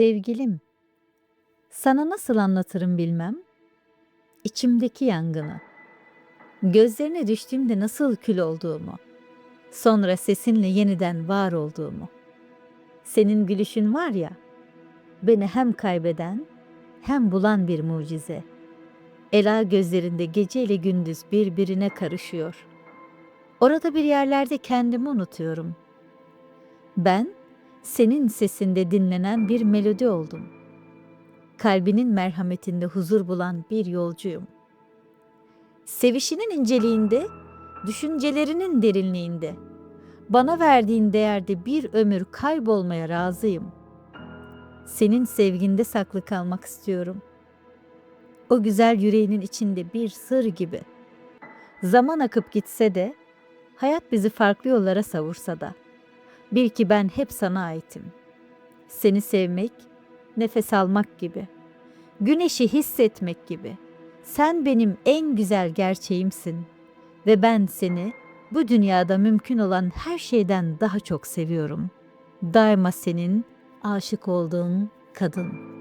Sevgilim, sana nasıl anlatırım bilmem. İçimdeki yangını. Gözlerine düştüğümde nasıl kül olduğumu. Sonra sesinle yeniden var olduğumu. Senin gülüşün var ya, beni hem kaybeden hem bulan bir mucize. Ela gözlerinde gece ile gündüz birbirine karışıyor. Orada bir yerlerde kendimi unutuyorum. Ben senin sesinde dinlenen bir melodi oldum. Kalbinin merhametinde huzur bulan bir yolcuyum. Sevişinin inceliğinde, düşüncelerinin derinliğinde, bana verdiğin değerde bir ömür kaybolmaya razıyım. Senin sevginde saklı kalmak istiyorum. O güzel yüreğinin içinde bir sır gibi. Zaman akıp gitse de, hayat bizi farklı yollara savursa da, Bil ki ben hep sana aitim. Seni sevmek, nefes almak gibi. Güneşi hissetmek gibi. Sen benim en güzel gerçeğimsin ve ben seni bu dünyada mümkün olan her şeyden daha çok seviyorum. Daima senin aşık olduğun kadın.''